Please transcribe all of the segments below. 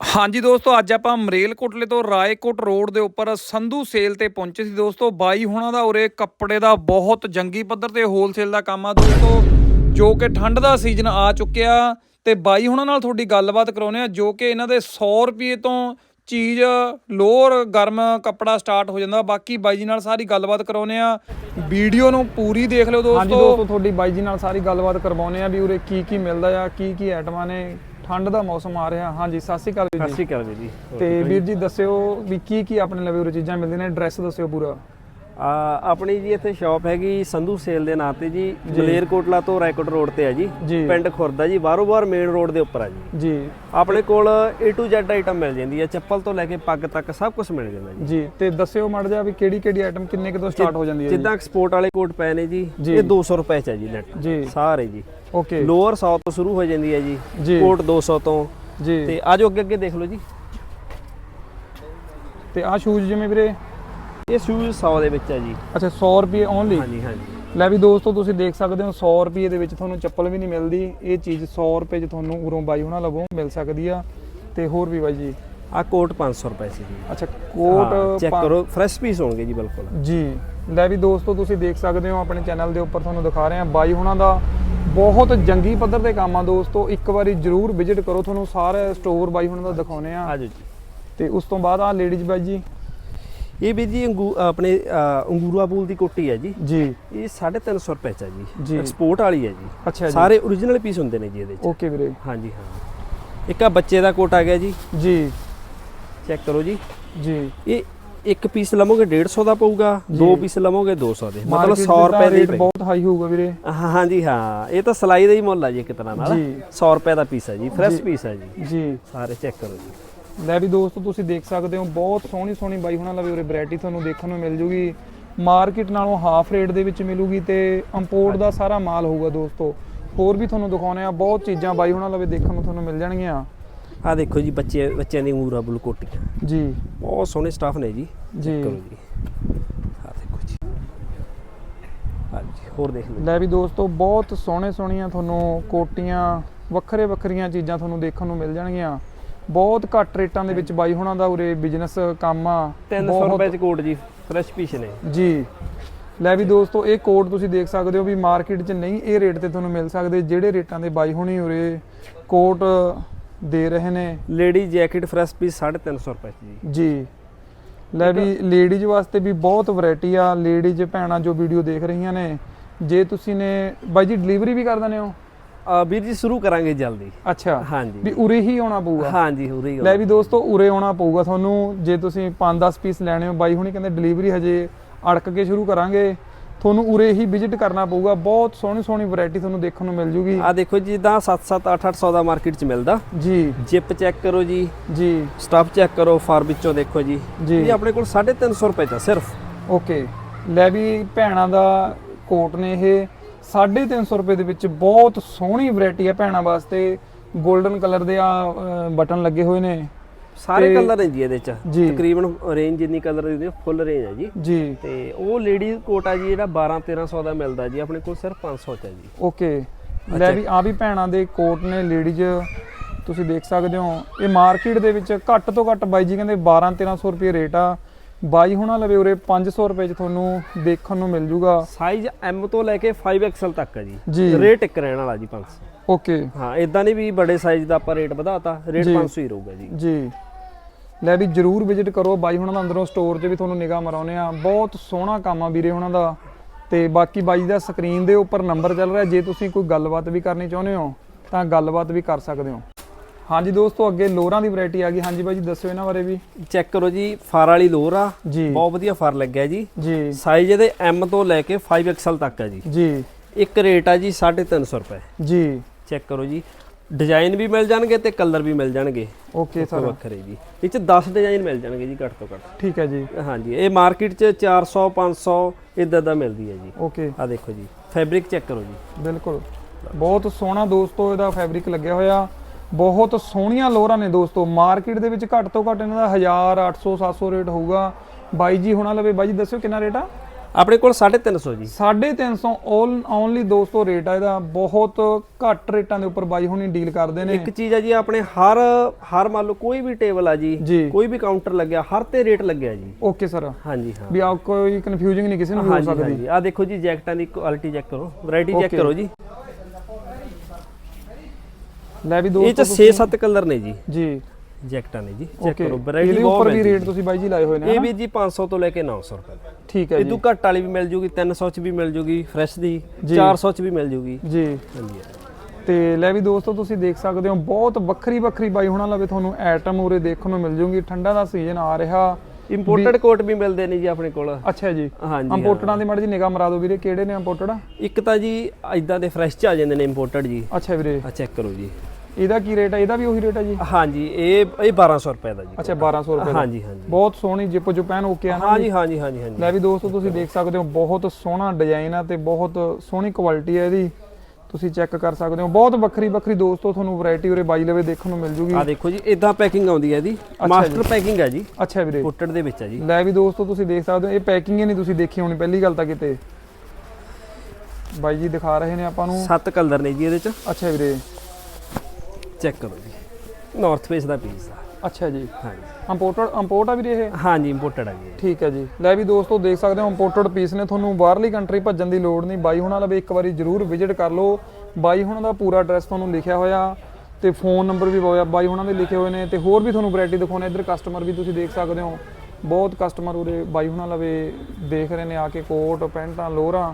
ਹਾਂਜੀ ਦੋਸਤੋ, ਅੱਜ ਆਪਾਂ ਮਰੇਲਕੋਟਲੇ ਤੋਂ ਰਾਏਕੋਟ ਰੋਡ ਦੇ ਉੱਪਰ ਸੰਧੂ ਸੇਲ ਤੇ ਪਹੁੰਚੇ ਸੀ ਦੋਸਤੋ। ਬਾਈ ਹੁਣਾਂ ਦਾ ਉਰੇ ਕੱਪੜੇ ਦਾ ਬਹੁਤ ਜੰਗੀ ਪੱਧਰ ਤੇ ਹੋਲਸੇਲ ਦਾ ਕੰਮ ਆ ਦੋਸਤੋ। ਜੋ ਕਿ ਠੰਡ ਦਾ ਸੀਜ਼ਨ ਆ ਚੁੱਕਿਆ। ਤੇ ਬਾਈ ਹੁਣਾਂ ਨਾਲ ਤੁਹਾਡੀ ਗੱਲਬਾਤ ਕਰਾਉਨੇ ਆ ਜੋ ਕਿ ਇਹਨਾਂ ਦੇ 100 ਰੁਪਏ ਤੋਂ ਚੀਜ਼ ਲੋਅਰ ਗਰਮ ਕੱਪੜਾ ਸਟਾਰਟ ਹੋ ਜਾਂਦਾ। ਬਾਕੀ ਬਾਈ ਜੀ ਨਾਲ ਸਾਰੀ ਗੱਲਬਾਤ ਕਰਾਉਨੇ ਆ ਵੀਡੀਓ ਨੂੰ ਪੂਰੀ ਦੇਖ ਲਿਓ ਦੋਸਤੋ। ਹਾਂਜੀ ਦੋਸਤੋ, ਤੁਹਾਡੀ ਬਾਈ ਜੀ ਨਾਲ ਸਾਰੀ ਗੱਲਬਾਤ ਕਰਵਾਉਨੇ ਆ ਵੀ ਉਰੇ ਕੀ ਕੀ ਮਿਲਦਾ ਆ ਕੀ ਕੀ ਆਈਟਮਾਂ ਨੇ। ਠੰਡ ਦਾ ਮੌਸਮ ਆ ਰਿਹਾ। ਹਾਂਜੀ ਸਤਿ ਸ਼੍ਰੀ ਅਕਾਲ ਸਤਿ ਜੀ। ਸ਼੍ਰੀ ਅਕਾਲ ਵੀਰ ਜੀ। ਤੇ ਵੀਰ ਜੀ ਦੱਸਿਓ ਵੀ ਕੀ ਕੀ ਆਪਣੇ ਲਵੇ ਉਰੇ ਚੀਜ਼ਾਂ ਮਿਲਦੀਆਂ ਨੇ। ਐਡਰੈਸ ਦੱਸਿਓ ਪੂਰਾ। ਆਪਣੀ ਜੀ ਇੱਥੇ ਸ਼ਾਪ ਹੈਗੀ ਸੰਧੂ ਸੇਲ ਦੇ ਨਾਂ ਤੇ ਜੀ ਮਲੇਰਕੋਟਲਾ ਤੋਂ ਰਾਏਕੋਟ ਰੋਡ ਤੇ ਹੈ ਜੀ। ਪਿੰਡ ਖੁਰਦਾ ਜੀ ਬਾਰੋ ਬਾਰ ਮੇਨ ਰੋਡ ਦੇ ਉੱਪਰ ਆ ਜੀ। ਜੀ। ਆਪਣੇ ਕੋਲ A to Z ਆਈਟਮ ਮਿਲ ਜਾਂਦੀ ਹੈ ਚੱਪਲ ਤੋਂ ਲੈ ਕੇ ਪੱਗ ਤੱਕ ਸਭ ਕੁਝ ਮਿਲ ਜਾਂਦਾ ਜੀ। ਜੀ ਤੇ ਦੱਸਿਓ ਮੜ ਜਾ ਵੀ ਕਿਹੜੀ ਕਿਹੜੀ ਆਈਟਮ ਕਿੰਨੇ ਕੁ ਤੋਂ ਸਟਾਰਟ ਹੋ ਜਾਂਦੀ ਹੈ ਜਿੱਦਾਂ ਐਕਸਪੋਰਟ ਵਾਲੇ ਕੋਟ ਪਏ ਨੇ ਜੀ। ਇਹ 200 ਰੁਪਏ ਚ ਹੈ ਜੀ ਨੈਟ ਜੀ। ਸਾਰੇ ਜੀ। ਓਕੇ। ਲੋਅਰ 100 ਤੋਂ ਸ਼ੁਰੂ ਹੋ ਜਾਂਦੀ ਹੈ ਜੀ ਕੋਟ 200 ਤੋਂ। ਜੀ। ਤੇ ਆਜੋ ਅੱਗੇ ਅੱਗੇ ਦੇਖ ਲਓ ਜੀ। ਤੇ ਆਹ ਸ਼ੂਜ਼ ਜਿਵੇਂ ਵੀਰੇ? ਇਹ ਸ਼ੂਜ਼ 100 ਦੇ ਵਿੱਚ ਹੈ ਜੀ। ਅੱਛਾ 100 ਰੁਪਏ ਓਨਲੀ ਹਾਂਜੀ ਹਾਂਜੀ। ਲੈ ਵੀ ਦੋਸਤੋ ਤੁਸੀਂ ਦੇਖ ਸਕਦੇ ਹੋ 100 ਰੁਪਏ ਦੇ ਵਿੱਚ ਤੁਹਾਨੂੰ ਚੱਪਲ ਵੀ ਨਹੀਂ ਮਿਲਦੀ। ਇਹ ਚੀਜ਼ 100 ਰੁਪਏ 'ਚ ਤੁਹਾਨੂੰ ਉਰੋਂ ਬਾਈ ਹੁਣਾਂ ਲਵੋਂ ਮਿਲ ਸਕਦੀ ਆ। ਤੇ ਹੋਰ ਵੀ ਬਾਈ ਜੀ? ਆ ਕੋਟ 500 ਰੁਪਏ ਸੀ ਜੀ। ਅੱਛਾ ਕੋਟ ਚੈੱਕ ਕਰੋ ਫਰੈਸ਼ ਪੀਸ ਹੋਣਗੇ ਜੀ ਬਿਲਕੁਲ। ਜੀ। ਲੈ ਵੀ ਦੋਸਤੋ ਤੁਸੀਂ ਦੇਖ ਸਕਦੇ ਹੋ ਆਪਣੇ ਚੈਨਲ ਦੇ ਉੱਪਰ ਤੁਹਾਨੂੰ ਦਿਖਾ ਰਹੇ ਹਾਂ ਬਾਈ ਹੁਣਾਂ ਦਾ। ਬਹੁਤ ਜੰਗੀ ਪੱਧਰ ਤੇ ਕੰਮ ਆ ਦੋਸਤੋ। ਇੱਕ ਵਾਰੀ ਜਰੂਰ ਵਿਜ਼ਿਟ ਕਰੋ ਤੁਹਾਨੂੰ ਸਾਰੇ ਸਟੋਰ ਬਾਈ ਹੁਣਾਂ ਦਾ ਦਿਖਾਉਨੇ ਆ। ਆਜੋ ਜੀ। ਤੇ ਉਸ ਤੋਂ ਬਾਅਦ ਆ ਲੇਡੀਜ਼ ਬਾਈ ਜੀ ਇਹ ਵੀ ਜੀ ਆਪਣੇ ਅੰਗੂਰਾ ਬੂਲ ਦੀ ਕੋਟੀ ਹੈ ਜੀ। ਜੀ। ਇਹ 350 ਰੁਪਏ ਚ ਹੈ ਜੀ। ਜੀ। ਐਕਸਪੋਰਟ ਵਾਲੀ ਹੈ ਜੀ। ਅੱਛਾ ਜੀ। ਸਾਰੇ origignal ਪੀਸ ਹੁੰਦੇ ਨੇ ਜੀ ਇਹਦੇ ਚ। ਓਕੇ ਵੀਰੇ। ਹਾਂਜੀ ਹਾਂ। ਇੱਕ ਆ ਬੱਚੇ ਦਾ ਕੋਟ ਆ ਗਿਆ ਜੀ। ਜੀ। ਚੈੱਕ ਕਰੋ ਜੀ। ਜੀ। ਇਹ ਇੱਕ ਪੀਸ ਲਵੋਗੇ 150 ਦਾ ਪਊਗਾ ਦੋ ਪੀਸ ਲਵੋਗੇ 200 ਦੇ। ਮਤਲਬ Market 100 ਦਾ ਰੁਪਏ ਦੇ ਰੇਟ ਬਹੁਤ ਹਾਈ ਹੋਊਗਾ ਵੀਰੇ। ਹਾਂ ਹਾਂਜੀ ਹਾਂ। ਇਹ ਤਾਂ ਸਲਾਈ ਦਾ ਹੀ ਮੁੱਲ ਆ ਜੀ ਇੱਕ ਤਰ੍ਹਾਂ ਨਾਲ। ਜੀ। 100 ਰੁਪਏ ਦਾ ਪੀਸ ਹੈ ਜੀ। ਫਰੈਸ਼ ਜੀ। ਪੀਸ ਹੈ ਜੀ। ਜੀ। ਸਾਰੇ ਚੈੱਕ ਕਰੋ ਜੀ। ਲੈ ਵੀ ਦੋਸਤੋ ਤੁਸੀਂ ਦੇਖ ਸਕਦੇ ਹੋ ਬਹੁਤ ਸੋਹਣੀ ਸੋਹਣੀ ਬਾਈ ਹੁਣਾਂ ਲਵੇ ਉਰੇ ਵੈਰਾਈਟੀ ਤੁਹਾਨੂੰ ਦੇਖਣ ਨੂੰ ਮਿਲ ਜੂਗੀ। ਮਾਰਕੀਟ ਨਾਲੋਂ ਹਾਫ ਰੇਟ ਦੇ ਵਿੱਚ ਮਿਲੂਗੀ ਤੇ ਇੰਪੋਰਟ ਦਾ ਸਾਰਾ ਮਾਲ ਹੋਊਗਾ ਦੋਸਤੋ। ਹੋਰ ਵੀ ਤੁਹਾਨੂੰ ਦਿਖਾਉਣੇ ਆ ਬਹੁਤ ਚੀਜ਼ਾਂ ਬਾਈ ਹੁਣਾਂ ਲਵੇ ਦੇਖਣ ਨੂੰ ਤੁਹਾਨੂੰ ਮਿਲ ਜਾਣਗੀਆਂ। ਆ ਦੇਖੋ ਜੀ ਬੱਚੇ ਬੱਚਿਆਂ ਦੀ ਅੰਗੂਰਾ ਬੁਲ ਕੋਟੀ ਜੀ। ਬਹੁਤ ਸੋਹਣੇ ਸਟਾਫ ਨੇ ਜੀ। ਜੀ। ਕਰੋ ਜੀ। ਆ ਦੇਖੋ ਜੀ। ਹਾਂਜੀ ਹੋਰ ਦੇਖ ਲਓ ਲੈ ਵੀ ਦੋਸਤੋ ਬਹੁਤ ਸੋਹਣੇ ਸੋਹਣੀਆਂ ਤੁਹਾਨੂੰ ਕੋਟੀਆਂ ਵੱਖਰੇ ਵੱਖਰੀਆਂ ਚੀਜ਼ਾਂ ਤੁਹਾਨੂੰ ਦੇਖਣ ਨੂੰ ਮਿਲ ਜਾਣਗੀਆਂ। ਬਹੁਤ ਘੱਟ ਰੇਟਾਂ ਦੇ ਵਿੱਚ ਬਾਈ ਹੁਣਾਂ ਦਾ ਉਰੇ ਬਿਜ਼ਨਸ ਕੰਮ ਆ। 300 ਬਹੁਤ- ਰੁਪਏ ਚ ਕੋਟ ਜੀ ਫਰੈਸ਼ ਪੀਸ ਨੇ। ਜੀ। ਲੈ ਵੀ ਦੋਸਤੋ ਇਹ ਕੋਡ ਤੁਸੀਂ ਦੇਖ ਸਕਦੇ ਹੋ ਵੀ ਮਾਰਕੀਟ 'ਚ ਨਹੀਂ ਇਹ ਰੇਟ ਤੇ ਤੁਹਾਨੂੰ ਮਿਲ ਸਕਦੇ ਜਿਹੜੇ ਰੇਟਾਂ ਦੇ ਬਾਈ ਹੁਣੀ ਉਰੇ ਕੋਟ ਦੇ ਰਹੇ ਨੇ। ਲੇਡੀ ਜੈਕਟ ਫਰੈਸ਼ ਪੀਸ 350 ਰੁਪਏ ਜੀ। ਜੀ। ਲੈ ਵੀ ਲੇਡੀਜ਼ ਵਾਸਤੇ ਵੀ ਬਹੁਤ ਵੈਰਾਈਟੀ ਆ। ਲੇਡੀਜ਼ ਭੈਣਾਂ ਜੋ ਵੀਡੀਓ ਦੇਖ ਰਹੀਆਂ ਨੇ ਜੇ ਤੁਸੀਂ ਨੇ ਬਾਈ ਜੀ ਡਿਲੀਵਰੀ ਵੀ ਕਰ ਦਿੰਦੇ ਹੋ? ਵੀਰ ਜੀ ਸ਼ੁਰੂ ਕਰਾਂਗੇ ਜਲਦੀ। ਅੱਛਾ। ਹਾਂਜੀ। ਵੀ ਉਰੇ ਹੀ ਆਉਣਾ ਪਊਗਾ। ਹਾਂਜੀ ਹੋ ਰਹੀ ਲੈ ਵੀ ਦੋਸਤੋ ਉਰੇ ਆਉਣਾ ਪਊਗਾ ਤੁਹਾਨੂੰ। ਜੇ ਤੁਸੀਂ 5-10 ਪੀਸ ਲੈਣੇ ਹੋ ਬਾਈ ਹੁਣੀ ਕਹਿੰਦੇ ਡਿਲੀਵਰੀ ਹਜੇ ਅੜਕ ਕੇ ਸ਼ੁਰੂ ਕਰਾਂਗੇ। ਤੁਹਾਨੂੰ ਉਰੇ ਹੀ ਵਿਜ਼ਿਟ ਕਰਨਾ ਪਊਗਾ। ਬਹੁਤ ਸੋਹਣੀ ਸੋਹਣੀ ਵੈਰਾਈਟੀ ਤੁਹਾਨੂੰ ਦੇਖਣ ਨੂੰ ਮਿਲ ਜੂਗੀ। ਆ ਦੇਖੋ ਜੀ ਜਿੱਦਾਂ 7-7 8-800 ਦਾ ਮਾਰਕੀਟ ਚ ਮਿਲਦਾ। ਜੀ। ਜਿਪ ਚੈੱਕ ਕਰੋ ਜੀ। ਜੀ। ਸਟਫ ਚੈੱਕ ਕਰੋ ਫਾਰ ਵਿੱਚੋਂ ਦੇਖੋ ਜੀ। ਜੀ। ਇਹ ਆਪਣੇ ਕੋਲ 350 ਰੁਪਏ ਆ ਸਿਰਫ। ਓਕੇ। ਲੈ ਵੀ ਭੈਣਾਂ ਦਾ ਕੋਟ ਨੇ ਇਹ। 350 ਰੁਪਏ ਦੇ ਵਿੱਚ ਬਹੁਤ ਸੋਹਣੀ ਵੈਰਾਈਟੀ ਹੈ ਭੈਣਾਂ ਵਾਸਤੇ। 골ਡਨ ਕਲਰ ਦੇ ਆ ਬਟਨ ਲੱਗੇ ਹੋਏ ਨੇ। ਸਾਰੇ ਕਲਰ ਨੇ ਜੀ ਇਹਦੇ ਚ। ਤਕਰੀਬਨ ਰੇਂਜ ਜਿੰਨੀ ਕਲਰ ਦੀ ਫੁੱਲ ਰੇਂਜ ਹੈ ਜੀ। ਜੀ। ਤੇ ਉਹ ਲੇਡੀ ਕੋਟ ਆ ਜੀ ਜਿਹੜਾ 12-1300 ਦਾ ਮਿਲਦਾ ਜੀ ਆਪਣੇ ਕੋਲ ਸਿਰਫ 500 ਚ ਹੈ ਜੀ। ਓਕੇ ਲੈ ਵੀ ਆ ਵੀ ਭੈਣਾਂ ਦੇ ਕੋਟ ਨੇ ਲੇਡੀਜ਼ ਤੁਸੀਂ ਦੇਖ ਸਕਦੇ ਹੋ ਇਹ ਮਾਰਕੀਟ ਦੇ ਵਿੱਚ ਘੱਟ ਤੋਂ ਘੱਟ ਬਾਈ ਜੀ ਕਹਿੰਦੇ 12 1300 ਰੁਪਏ ਰੇਟ ਆ। ਬਾਈ ਹੁਣਾਂ ਲਵੇ ਉਰੇ 500 ਰੁਪਏ ਚ ਤੁਹਾਨੂੰ ਦੇਖਣ ਨੂੰ ਮਿਲ ਜੂਗਾ। ਸਾਈਜ਼ M ਤੋਂ ਲੈ ਕੇ 5XL ਤੱਕ ਹੈ ਜੀ। ਰੇਟ ਇੱਕ ਰਹਿਣ ਵਾਲਾ ਜੀ 500 ਓਕੇ। ਹਾਂ ਇਦਾਂ ਨਹੀਂ ਵੀ ਬੜੇ ਸਾਈਜ਼ ਦਾ ਆਪਾਂ ਰੇਟ ਵਧਾਤਾ ਰੇਟ ਜੀ। 500 ਹੀ ਰਹੂਗਾ ਜੀ। ਜੀ। ਲੈ ਵੀ ਜਰੂਰ ਵਿਜ਼ਿਟ ਕਰੋ ਬਾਈ ਹੁਣਾਂ ਦਾ ਅੰਦਰੋਂ ਸਟੋਰ 'ਚ ਵੀ ਤੁਹਾਨੂੰ ਨਿਗਾਹ ਮਰਾਉਨੇ ਆ ਬਹੁਤ ਸੋਹਣਾ ਕੰਮ ਆ ਵੀਰੇ ਹੁਣਾਂ ਦਾ। ਤੇ ਬਾਕੀ ਬਾਈ ਦਾ ਸਕਰੀਨ ਦੇ ਉੱਪਰ ਨੰਬਰ ਚੱਲ ਰਿਹਾ। ਜੇ ਤੁਸੀਂ ਕੋਈ ਗੱਲਬਾਤ ਵੀ ਕਰਨੀ ਚਾਹੁੰਦੇ ਹੋ ਤਾਂ ਗੱਲਬਾਤ ਵੀ ਕਰ ਸਕਦੇ ਹੋ। ਹਾਂਜੀ ਦੋਸਤੋ ਅੱਗੇ ਲੋਰਾਂ ਦੀ ਵੈਰਾਈਟੀ ਆ ਗਈ। ਹਾਂਜੀ ਬਾਈ ਜੀ ਦੱਸਿਓ ਇਹਨਾਂ ਬਾਰੇ ਵੀ। ਚੈੱਕ ਕਰੋ ਜੀ ਫਾਰ ਵਾਲੀ ਲੋਰ ਆ। ਜੀ। ਬਹੁਤ ਵਧੀਆ ਫਾਰ ਲੱਗਿਆ ਜੀ। ਜੀ। ਸਾਈਜ਼ ਇਹਦੇ M ਤੋਂ ਲੈ ਕੇ 5XL ਤੱਕ ਹੈ ਜੀ। ਜੀ। ਇੱਕ ਰੇਟ ਆ ਜੀ 350 ਰੁਪਏ। ਜੀ। ਚੈੱਕ ਕਰੋ ਜੀ। ਡਿਜ਼ਾਈਨ ਵੀ ਮਿਲ ਜਾਣਗੇ ਤੇ ਕਲਰ ਵੀ ਮਿਲ ਜਾਣਗੇ। ਓਕੇ ਸਰ ਵੱਖਰੇ ਜੀ। ਇਹ ਚ 10 ਡਿਜ਼ਾਈਨ ਮਿਲ ਜਾਣਗੇ ਜੀ ਘੱਟ ਤੋਂ ਘੱਟ। ਠੀਕ ਹੈ ਜੀ। ਹਾਂਜੀ ਇਹ ਮਾਰਕੀਟ ਚ 400 500 ਇਦਾਂ ਦਾ ਮਿਲਦੀ ਹੈ ਜੀ। ਓਕੇ ਆ ਦੇਖੋ ਜੀ। ਫੈਬਰਿਕ ਚੈੱਕ ਕਰੋ ਜੀ। ਬਿਲਕੁਲ। ਬਹੁਤ ਸੋਹਣਾ ਦੋਸਤੋ ਇਹਦਾ ਫੈਬਰਿਕ ਲੱਗਿਆ ਹੋਇਆ। ਬਹੁਤ ਸੋਹਣੀਆਂ ਲੋਰਾਂ ਨੇ ਦੋਸਤੋ। ਮਾਰਕੀਟ ਦੇ ਵਿੱਚ ਘੱਟ ਤੋਂ ਘੱਟ ਇਹਨਾਂ ਦਾ 1000 800 700 ਰੇਟ ਹੋਊਗਾ। ਬਾਈ ਜੀ ਹੁਣਾਂ ਲਵੇ। ਬਾਈ ਜੀ ਦੱਸਿਓ ਕਿੰਨਾ ਰੇਟ ਆ? ਆਪਣੇ ਕੋਲ 350 ਜੀ। 350 ਓਨ ਓਨਲੀ ਦੋਸਤੋ ਰੇਟ ਆ ਇਹਦਾ। ਬਹੁਤ ਘੱਟ ਰੇਟਾਂ ਦੇ ਉੱਪਰ ਬਾਈ ਹੁਣੀ ਡੀਲ ਕਰਦੇ ਨੇ। ਇੱਕ ਚੀਜ਼ ਆ ਜੀ ਆਪਣੇ ਹਰ ਹਰ ਮੰਨ ਲਓ ਕੋਈ ਵੀ ਟੇਬਲ ਆ ਜੀ ਕੋਈ ਵੀ ਕਾਊਂਟਰ ਲੱਗਿਆ ਹਰ ਤੇ ਰੇਟ ਲੱਗਿਆ ਜੀ। Okay sir. ਹਾਂਜੀ ਹਾਂ। ਵੀ ਆ ਕੋਈ ਕਨਫਿਊਜ਼ਿੰਗ ਨਹੀਂ ਕਿਸੇ ਨੂੰ ਹੋ ਸਕਦੀ। ਹਾਂਜੀ। ਆ ਦੇਖੋ ਜੀ ਜੈਕਟਾਂ ਦੀ ਕੁਆਲਿਟੀ ਚੈੱਕ ਕਰੋ। Variety check. ਕਰੋ ਜੀ। ਲੈ ਵੀ ਇਹ ਚ ਦੋਸਤੋ 6-7 ਕਲਰ ਨੇ ਜੀ। ਜੀ। ਜੈਕਟਾਂ ਨੇ ਜੀ। ਚੈੱਕ ਕਰੋ ਵੈਰਾਈਟੀ ਇਹਦੇ ਉੱਪਰ ਵੀ ਰੇਟ ਤੁਸੀਂ ਬਾਈ ਜੀ ਲਾਏ ਹੋਏ ਨੇ ਇਹ? ਵੀ ਜੀ 500 ਤੋਂ ਲੈ ਕੇ 900 ਰੁਪਏ ਠੀਕ ਹੈ ਜੀ। ਤੋਂ ਘੱਟ ਵਾਲੀ ਵੀ ਮਿਲ ਜੂਗੀ 300 ਚ ਵੀ ਮਿਲ ਜੂਗੀ ਫਰੈਸ਼ ਦੀ ਜੀ। 400 ਚ ਵੀ ਮਿਲ ਜੂਗੀ। ਜੀ। ਹਾਂਜੀ। ਤੇ ਲੈ ਵੀ ਦੋਸਤੋ ਤੁਸੀਂ ਦੇਖ ਸਕਦੇ ਹੋ ਬਹੁਤ ਵੱਖਰੀ ਵੱਖਰੀ ਬਾਈ ਹੁਣਾਂ ਲਵੇ ਤੁਹਾਨੂੰ ਐਟਮ ਉਰੇ ਦੇਖਣ ਨੂੰ ਮਿਲ ਜੂਗੀ। ਠੰਡਾ ਦਾ ਸੀਜ਼ਨ ਆ ਰਿਹਾ। ਇੰਪੋਰਟਡ ਕੋਟ ਵੀ ਮਿਲਦੇ ਨੇ ਜੀ ਆਪਣੇ ਕੋਲ। ਅੱਛਾ ਜੀ। ਹਾਂਜੀ। ਇੰਪੋਰਟਡਾਂ ਦੀ ਮਾੜੀ ਜੀ ਨਿਗਾਹ ਮਰਾ ਦਿਓ ਵੀਰੇ ਕਿਹੜੇ ਨੇ ਇੰਪੋਰਟਡ ਇੱਕ ਤਾਂ ਜੀ ਇਦਾਂ ਦੇ ਫਰੈਸ਼ ਚ ਆ ਜਾਂਦੇ ਨੇ ਇੰਪੋਰਟਡ ਜੀ। ਅੱਛਾ ਵੀਰੇ। ਆ ਚੈੱਕ ਕਰੋ ਜੀ। ਇਹਦਾ ਕੀ ਰੇਟ ਹੈ ਇਹਦਾ ਵੀ ਉਹੀ ਰੇਟ ਹੈ ਜੀ? ਹਾਂਜੀ ਇਹ ਇਹ 1200 ਰੁਪਏ ਦਾ ਜੀ ਅੱਛਾ 1200 ਰੁਪਏ ਦਾ। ਹਾਂਜੀ ਹਾਂਜੀ। ਬਹੁਤ ਸੋਹਣੀ ਜਿਪ ਜੁਪੈਨ ਓਕੇ ਆ ਨਾ ਹਾਂਜੀ ਹਾਂਜੀ ਹਾਂਜੀ ਹਾਂਜੀ। ਲੈ ਵੀ ਦੋਸਤੋ ਤੁਸੀਂ ਦੇਖ ਸਕਦੇ ਹੋ ਬਹੁਤ ਸੋਹਣਾ ਡਿਜ਼ਾਈਨ ਆ ਤੇ ਬਹੁਤ ਸੋਹਣੀ ਕੁਆਲਿਟੀ ਹੈ ਇਹਦੀ। ਤੁਸੀਂ ਚੈੱਕ ਕਰ ਸਕਦੇ ਹੋ। ਬਹੁਤ ਵੱਖਰੀ ਵੱਖਰੀ ਦੋਸਤੋ ਤੁਹਾਨੂੰ ਵੈਰਾਈਟੀ ਉਰੇ ਬਾਈ ਲਵੇ ਦੇਖਣ ਨੂੰ ਮਿਲ ਜੂਗੀ। ਆ ਦੇਖੋ ਜੀ ਇਦਾਂ ਪੈਕਿੰਗ ਆਉਂਦੀ ਹੈ ਇਹਦੀ। ਮਾਸਟਰ ਪੈਕਿੰਗ ਹੈ ਜੀ। ਅੱਛਾ ਵੀਰੇ। ਕੋਟਡ ਦੇ ਵਿੱਚ ਹੈ ਜੀ। ਲੈ ਵੀ ਦੋਸਤੋ ਤੁਸੀਂ ਦੇਖ ਸਕਦੇ ਹੋ ਇਹ ਪੈਕਿੰਗ ਹੀ ਨਹੀਂ ਤੁਸੀਂ ਦੇਖੀ ਹੋਣੀ ਪਹਿਲੀ ਗੱਲ ਤਾਂ ਕਿਤੇ। ਬਾਈ ਜੀ ਦਿਖਾ ਰਹੇ ਨੇ ਆਪਾਂ ਨੂੰ। ਸੱਤ ਕਲਰ ਨੇ ਜੀ ਇਹਦੇ ਚ। ਅੱਛਾ ਵੀਰੇ। ਚੈੱਕ ਕਰੋ ਜੀ। ਨਾਰਥ ਫੇਸ ਦਾ ਪੀਸ ਆ। ਅੱਛਾ ਜੀ। ਹਾਂਜੀ। ਇੰਪੋਰਟਡ ਇੰਪੋਰਟ ਆ ਵੀਰੇ ਇਹ? ਹਾਂਜੀ ਇੰਪੋਰਟਡ ਆ ਜੀ ਇਹ। ਠੀਕ ਹੈ ਜੀ। ਲੈ ਵੀ ਦੋਸਤੋ ਦੇਖ ਸਕਦੇ ਹੋ ਇੰਪੋਰਟਡ ਪੀਸ ਨੇ। ਤੁਹਾਨੂੰ ਬਾਹਰਲੀ ਕੰਟਰੀ ਭੱਜਣ ਦੀ ਲੋੜ ਨਹੀਂ। ਬਾਈ ਹੁਣਾਂ ਲਵੇ ਇੱਕ ਵਾਰੀ ਜਰੂਰ ਵਿਜ਼ਿਟ ਕਰ ਲਓ। ਬਾਈ ਹੁਣਾਂ ਦਾ ਪੂਰਾ ਐਡਰੈਸ ਤੁਹਾਨੂੰ ਲਿਖਿਆ ਹੋਇਆ। ਤੇ ਫੋਨ ਨੰਬਰ ਵੀ ਹੋਇਆ ਬਾਈ ਹੁਣਾਂ ਦੇ ਲਿਖੇ ਹੋਏ ਨੇ। ਤੇ ਹੋਰ ਵੀ ਤੁਹਾਨੂੰ ਵੈਰਾਈਟੀ ਦਿਖਾਉਣੇ। ਇੱਧਰ ਕਸਟਮਰ ਵੀ ਤੁਸੀਂ ਦੇਖ ਸਕਦੇ ਹੋ। ਬਹੁਤ ਕਸਟਮਰ ਉਰੇ ਬਾਈ ਹੁਣਾਂ ਲਵੇ ਦੇਖ ਰਹੇ ਨੇ। ਆ ਕੇ ਕੋਟ ਪੈਂਟਾਂ ਲੋਅਰਾਂ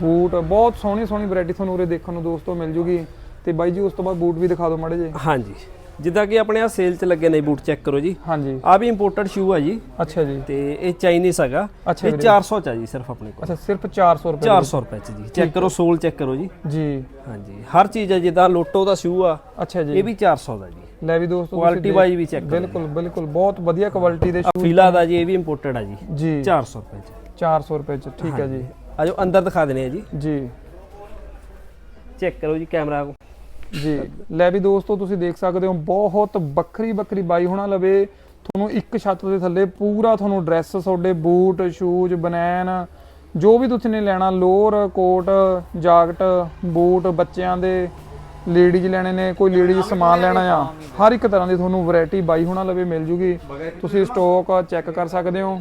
ਬੂਟ ਬਹੁਤ ਸੋਹਣੀ ਸੋਹਣੀ ਵੈਰਾਈਟੀ ਤੁਹਾਨੂੰ ਉਰੇ ਦੇਖਣ ਨੂੰ ਦੋਸਤੋ ਮਿਲ ਜੂਗੀ। ਤੇ ਬਾਈ ਜੀ ਉਸ ਤੋਂ ਬਾਅਦ ਬੂਟ ਵੀ ਦਿਖਾ ਦਿਓ ਮਾੜੇ ਜੇ ਹਾਂਜੀ। ਜਿੱਦਾਂ ਕਿ ਆਪਣੇ ਆ ਸੇਲ 'ਚ ਲੱਗੇ ਨੇ ਬੂਟ ਚੈੱਕ ਕਰੋ ਜੀ। ਹਾਂਜੀ। ਆ ਵੀ ਇੰਪੋਰਟਡ ਸ਼ੂ ਆ ਜੀ। ਅੱਛਾ ਜੀ। ਤੇ ਇਹ ਚਾਈਨੀਸ ਹੈਗਾ। ਇਹ ਵੀਰੇ। 400 ਚ ਆ ਜੀ ਸਿਰਫ ਆਪਣੇ ਕੋਲ। ਅੱਛਾ ਸਿਰਫ 400 ਰੁਪਏ 400 ਰੁਪਏ ਚ ਜੀ। ਚੈੱਕ ਕਰੋ ਸੋਲ ਚੈੱਕ ਕਰੋ ਜੀ। ਜੀ। ਹਾਂਜੀ। ਹਰ ਚੀਜ਼ ਹੈ ਜਿੱਦਾਂ ਲੋਟੋ ਦਾ ਸ਼ੂ ਆ ਅੱਛਾ ਜੀ। ਇਹ ਵੀ 400 ਦਾ ਜੀ। ਲੈ ਵੀ ਦੋਸਤੋ ਕੁਆਲਿਟੀ ਵਾਈਜ਼ ਵੀ ਚੈੱਕ ਬਿਲਕੁਲ ਬਿਲਕੁਲ। ਬਹੁਤ ਵਧੀਆ ਕੁਆਲਿਟੀ ਦੇ ਆ ਫੀਲਾ ਦਾ ਜੀ ਇਹ ਵੀ ਇੰਪੋਰਟਡ ਆ ਜੀ। ਜੀ। 400 ਰੁਪਏ ਚ। 400 ਰੁਪਏ ਚ ਠੀਕ ਹੈ ਜੀ। ਆ ਜੋ ਅੰਦਰ ਦਿਖਾ ਦੇਣੇ ਆ ਜੀ। ਜੀ। ਚੈੱਕ ਕਰੋ ਜੀ ਕੈਮਰਾ ਜੀ। ਲੈ ਵੀ ਦੋਸਤੋ, ਤੁਸੀਂ ਦੇਖ ਸਕਦੇ ਹੋ, ਬਹੁਤ ਵੱਖਰੀ ਵੱਖਰੀ ਬਾਈ ਹੋਣਾ ਲਵੇ। ਤੁਹਾਨੂੰ ਇੱਕ ਛੱਤ ਦੇ ਥੱਲੇ ਪੂਰਾ ਤੁਹਾਨੂੰ ਡਰੈਸ ਤੁਹਾਡੇ ਬੂਟ ਸ਼ੂਜ਼ ਬਨੈਨ ਜੋ ਵੀ ਤੁਸੀਂ ਨੇ ਲੈਣਾ, ਲੋਅਰ, ਕੋਟ, ਜਾਕਟ, ਬੂਟ, ਬੱਚਿਆਂ ਦੇ ਲੇਡੀਜ਼ ਲੈਣੇ ਨੇ, ਕੋਈ ਲੇਡੀਜ਼ ਸਮਾਨ ਲੈਣਾ ਆ, ਹਰ ਇੱਕ ਤਰ੍ਹਾਂ ਦੀ ਤੁਹਾਨੂੰ ਵੈਰਾਈਟੀ ਬਾਈ ਹੋਣਾ ਲਵੇ ਮਿਲ ਜੂਗੀ। ਤੁਸੀਂ ਸਟਾਕ ਚੈੱਕ ਕਰ ਸਕਦੇ ਹੋ।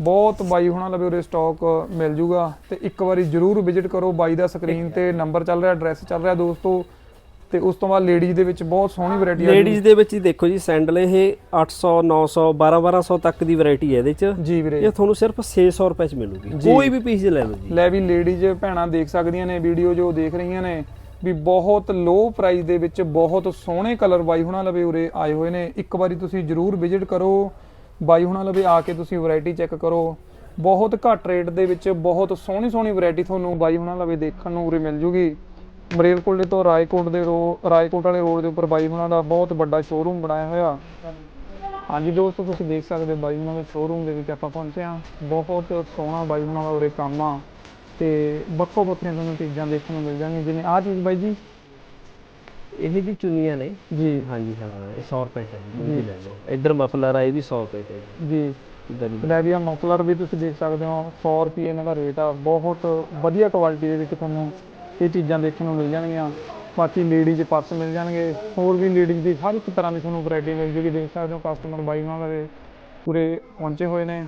ਬਹੁਤ ਬਾਈ ਹੋਣਾ ਲਵੇ ਉਰੇ ਸਟਾਕ ਮਿਲ ਜੂਗਾ। ਤੇ ਇੱਕ ਵਾਰੀ ਜਰੂਰ ਵਿਜ਼ਿਟ ਕਰੋ ਬਾਈ ਦਾ ਸਕਰੀਨ ਤੇ ਨੰਬਰ ਚੱਲ ਰਿਹਾ ਐਡਰੈਸ ਚੱਲ ਰਿਹਾ ਦੋਸਤੋ। ਤੇ ਉਸ ਤੋਂ ਬਾਅਦ ਲੇਡੀਜ਼ ਦੇ ਵਿੱਚ ਬਹੁਤ ਸੋਹਣੀ ਵੈਰਾਈਟੀ ਆ ਲੇਡੀਜ਼ ਦੇ ਵਿੱਚ ਹੀ ਦੇਖੋ ਜੀ ਸੈਂਡਲ ਇਹ 800 900 12 1200 ਤੱਕ ਦੀ ਵੈਰਾਈਟੀ ਹੈ ਇਹਦੇ ਚ। ਜੀ ਵੀਰੇ। ਇਹ ਤੁਹਾਨੂੰ ਸਿਰਫ 600 ਰੁਪਏ ਚ ਮਿਲੂਗੀ। ਕੋਈ ਵੀ ਪੀਸ ਲੈ ਲਓ ਜੀ। ਲੈ ਵੀ ਲੇਡੀਜ਼ ਭੈਣਾਂ ਦੇਖ ਸਕਦੀਆਂ ਨੇ ਵੀਡੀਓ ਜੋ ਦੇਖ ਰਹੀਆਂ ਨੇ ਵੀ ਬਹੁਤ ਲੋ ਪ੍ਰਾਈਸ ਦੇ ਵਿੱਚ ਬਹੁਤ ਸੋਹਣੇ ਕਲਰ ਬਾਈ ਹੁਣਾਂ ਲਵੇ ਉਰੇ ਆਏ ਹੋਏ ਨੇ। ਇੱਕ ਵਾਰੀ ਤੁਸੀਂ ਜਰੂਰ ਵਿਜ਼ਿਟ ਕਰੋ। ਬਾਈ ਹੁਣਾਂ ਲਵੇ ਆ ਕੇ ਤੁਸੀਂ ਵੈਰਾਈਟੀ ਚੈੱਕ ਕਰੋ। ਬਹੁਤ ਘੱਟ ਰੇਟ ਦੇ ਵਿੱਚ ਬਹੁਤ ਸੋਹਣੀ ਸੋਹਣੀ ਵੈਰਾਈਟੀ ਤੁਹਾਨੂੰ ਬਾਈ ਹੁਣਾਂ ਲਵੇ ਦੇਖਣ ਨੂੰ ਉਰੇ ਮਿਲ ਜੂਗੀ। ਮਰੇਲਕੋਟਲੇ ਤੋਂ ਰਾਏਕੋਟ ਦੇ ਰੋ ਰਾਏਕੋਟ ਵਾਲੇ ਰੋਡ ਦੇ ਉੱਪਰ ਬਾਈ ਹੁਣਾਂ ਦਾ ਬਹੁਤ ਵੱਡਾ ਸ਼ੋਰੂਮ ਬਣਾਇਆ ਹੋਇਆ। ਹਾਂਜੀ ਦੋਸਤੋ ਤੁਸੀਂ ਦੇਖ ਸਕਦੇ ਬਾਈ ਹੁਣਾਂ ਦੇ ਸ਼ੋਰੂਮ ਦੇ ਵਿੱਚ ਆਪਾਂ ਪਹੁੰਚੇ ਹਾਂ। ਬਹੁਤ ਸੋਹਣਾ ਬਾਈ ਹੁਣਾਂ ਦਾ ਉਰੇ ਕੰਮ ਆ ਤੇ ਬੱਕੋ ਬੱਕਰੀਆਂ ਤੁਹਾਨੂੰ ਚੀਜ਼ਾਂ ਦੇਖਣ ਨੂੰ ਮਿਲ ਜਾਣਗੀਆਂ ਜਿਵੇਂ ਆਹ ਚੀਜ਼ ਬਾਈ ਜੀ। ਇਹ ਜੀ ਚੁੰਨੀਆਂ ਨੇ। ਜੀ। ਹਾਂਜੀ ਹਾਂ ਇਹ 100 ਰੁਪਏ ਹੈ ਜੀ ਵੀ ਲੈ ਲਓ। ਇੱਧਰ ਮਫਲਰ ਆ ਇਹ ਵੀ 100 ਰੁਪਏ ਹੈ ਜੀ। ਜੀ। ਇੱਧਰ ਹੀ ਲੈ ਵੀ ਆ ਮਫਲਰ ਵੀ ਤੁਸੀਂ ਦੇਖ ਸਕਦੇ ਹੋ 100 ਰੁਪਏ ਇਹਨਾਂ ਦਾ ਰੇਟ ਆ। ਬਹੁਤ ਵਧੀਆ ਕੁਆਲਿਟੀ ਦੇ ਵਿੱਚ ਤੁਹਾਨੂੰ ਇਹ ਚੀਜ਼ਾਂ ਦੇਖਣ ਨੂੰ ਮਿਲ ਜਾਣਗੀਆਂ। ਬਾਕੀ ਲੇਡੀਜ਼ ਪਰਸ ਮਿਲ ਜਾਣਗੇ। ਹੋਰ ਵੀ ਲੇਡੀਜ਼ ਦੀ ਹਰ ਇੱਕ ਤਰ੍ਹਾਂ ਦੀ ਤੁਹਾਨੂੰ ਵੈਰਾਈਟੀ ਮਿਲ ਜੂਗੀ। ਦੇਖ ਸਕਦੇ ਹੋ ਕਸਟਮਰ ਬਾਈ ਉਹਨਾਂ ਦੇ ਪੂਰੇ ਪਹੁੰਚੇ ਹੋਏ ਨੇ।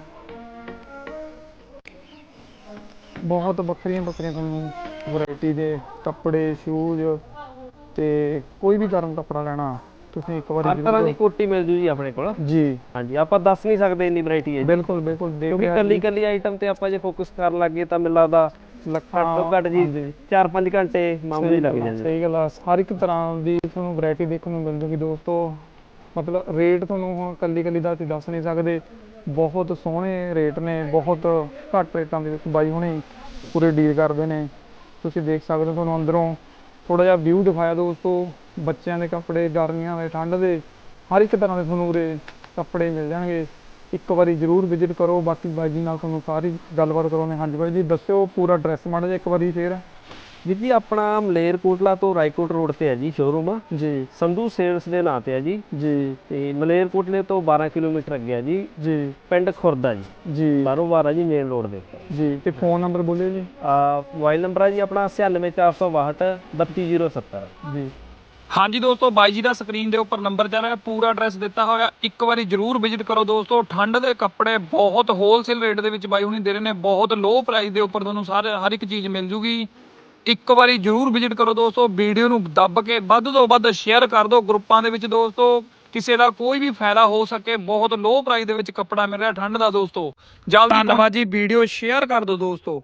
ਬਹੁਤ ਵੱਖਰੀਆਂ ਵੱਖਰੀਆਂ ਤੁਹਾਨੂੰ ਵੈਰਾਈਟੀ ਦੇ ਕੱਪੜੇ ਸ਼ੂਜ਼ ਤੇ ਕੋਈ ਵੀ ਗਰਮ ਕੱਪੜਾ ਲੈਣਾ ਤੁਸੀਂ ਇੱਕ ਵਾਰੀ ਹਰ ਤਰ੍ਹਾਂ ਦੀ ਕੋਟੀ ਮਿਲ ਜੂ ਜੀ ਆਪਣੇ ਕੋਲ। ਜੀ। ਹਾਂਜੀ ਆਪਾਂ ਦੱਸ ਨਹੀਂ ਸਕਦੇ ਇੰਨੀ ਵੈਰਾਈਟੀ ਹੈ ਬਿਲਕੁਲ ਬਿਲਕੁਲ। ਦੇਖ ਕਿਉਂਕਿ ਕੱਲੀ ਕੱਲੀ ਆਈਟਮ ਤੇ ਆਪਾਂ ਜੇ ਫੋਕਸ ਕਰਨ ਲੱਗੇ ਤਾਂ ਮੈਨੂੰ ਲੱਗਦਾ ਘੱਟ ਤੋਂ ਘੱਟ ਜੀ 4-5 ਘੰਟੇ ਮਾਮੂਲੀ ਲੱਗ ਜਾਂਦੇ ਸਹੀ ਗੱਲ ਆ ਹਰ ਇੱਕ ਤਰ੍ਹਾਂ ਦੀ ਤੁਹਾਨੂੰ ਵੈਰਾਈਟੀ ਦੇਖਣ ਨੂੰ ਮਿਲ ਜੂਗੀ ਦੋਸਤੋ। ਮਤਲਬ ਰੇਟ ਤੁਹਾਨੂੰ ਹੁਣ ਕੱਲੀ ਕੱਲੀ ਦਾ ਅਸੀਂ ਦੱਸ ਨਹੀਂ ਸਕਦੇ। ਬਹੁਤ ਸੋਹਣੇ ਰੇਟ ਨੇ ਬਹੁਤ ਘੱਟ ਰੇਟਾਂ ਦੇ ਵਿੱਚ ਬਾਈ ਹੁਣੇ ਪੂਰੇ ਡੀਲ ਕਰਦੇ ਨੇ। ਤੁਸੀਂ ਦੇਖ ਸਕਦੇ ਹੋ ਤੁਹਾਨੂੰ ਅੰਦਰੋਂ ਥੋੜਾ ਜਿਹਾ ਵਿਊ ਦਿਖਾਇਆ ਦੋਸਤੋ ਬੱਚਿਆਂ ਦੇ ਕੱਪੜੇ ਗਰਮੀਆਂ ਦੇ ਠੰਡ ਦੇ ਹਰ ਇੱਕ ਤਰ੍ਹਾਂ ਦੇ ਤੁਹਾਨੂੰ ਉਰੇ ਕੱਪੜੇ ਮਿਲ ਜਾਣਗੇ। ਇੱਕ ਵਾਰੀ ਜ਼ਰੂਰ ਵਿਜ਼ਿਟ ਕਰੋ ਬਾਕੀ ਬਾਈ ਜੀ ਨਾਲ ਤੁਹਾਨੂੰ ਸਾਰੀ ਗੱਲਬਾਤ ਕਰਾਉਂਦੇ ਹਾਂਜੀ ਬਾਈ ਜੀ ਦੱਸਿਓ ਪੂਰਾ ਐਡਰੈਸ ਮਾੜਾ ਜਿਹਾ ਇੱਕ ਵਾਰੀ ਫੇਰ। ਵੀਰ ਜੀ ਆਪਣਾ ਮਲੇਰਕੋਟਲਾ ਤੋਂ ਰਾਏਕੋਟ ਰੋਡ ਤੇ ਹੈ ਜੀ ਸ਼ੋਰੂਮ ਜੀ। ਸੰਧੂ ਸੇਲਸ ਦੇ ਨਾਂ ਤੇ ਹੈ ਜੀ। ਜੀ। ਤੇ ਮਲੇਰਕੋਟਲੇ ਤੋਂ 12 ਕਿਲੋਮੀਟਰ ਅੱਗੇ ਹੈ ਜੀ। ਜੀ। ਪਿੰਡ ਖੁਰਦਾ ਜੀ। ਜੀ। ਬਾਰੋਂ ਬਾਰ ਜੀ ਮੇਨ ਰੋਡ ਦੇ। ਜੀ। ਤੇ ਫੋਨ ਨੰਬਰ ਬੋਲਿਓ ਜੀ। ਆ ਮੋਬਾਈਲ ਨੰਬਰ ਹੈ ਜੀ ਆਪਣਾ 96462 32070 ਜੀ। ਹਾਂਜੀ ਦੋਸਤੋ ਬਾਈ ਜੀ ਦਾ ਸਕਰੀਨ ਦੇ ਉੱਪਰ ਨੰਬਰ ਚੱਲ ਰਿਹਾ ਪੂਰਾ ਐਡਰੈਸ ਦਿੱਤਾ ਹੋਇਆ। ਇੱਕ ਵਾਰੀ ਜਰੂਰ ਵਿਜ਼ਿਟ ਕਰੋ ਦੋਸਤੋ ਠੰਡ ਦੇ ਕੱਪੜੇ ਬਹੁਤ ਹੋਲਸੇਲ ਰੇਟ ਦੇ ਵਿੱਚ ਬਾਈ ਹੁਣੀ ਦੇ ਰਹੇ ਨੇ ਬਹੁਤ ਲੋ ਪ੍ਰਾਈਸ ਦੇ ਉੱਪਰ ਤੁਹਾਨੂੰ ਸਾਰੇ ਹਰ ਇੱਕ ਚੀਜ਼ ਮਿਲ ਜੂਗੀ। ਇੱਕ ਵਾਰੀ ਜਰੂਰ ਵਿਜ਼ਿਟ ਕਰੋ ਦੋਸਤੋ ਵੀਡੀਓ ਨੂੰ ਦੱਬ ਕੇ ਵੱਧ ਤੋਂ ਵੱਧ ਸ਼ੇਅਰ ਕਰ ਦਿਓ ਗਰੁੱਪਾਂ ਦੇ ਵਿੱਚ ਦੋਸਤੋ। ਕਿਸੇ ਦਾ ਕੋਈ ਵੀ ਫਾਇਦਾ ਹੋ ਸਕੇ ਬਹੁਤ ਲੋ ਪ੍ਰਾਈਸ ਦੇ ਵਿੱਚ ਕੱਪੜਾ ਮਿਲ ਰਿਹਾ ਠੰਡ ਦਾ ਦੋਸਤੋ। ਜਲਦੀ ਧੰਨਵਾਦ। ਜੀ ਵੀਡੀਓ ਸ਼ੇਅਰ ਕਰ ਦਿਓ ਦੋਸਤੋ।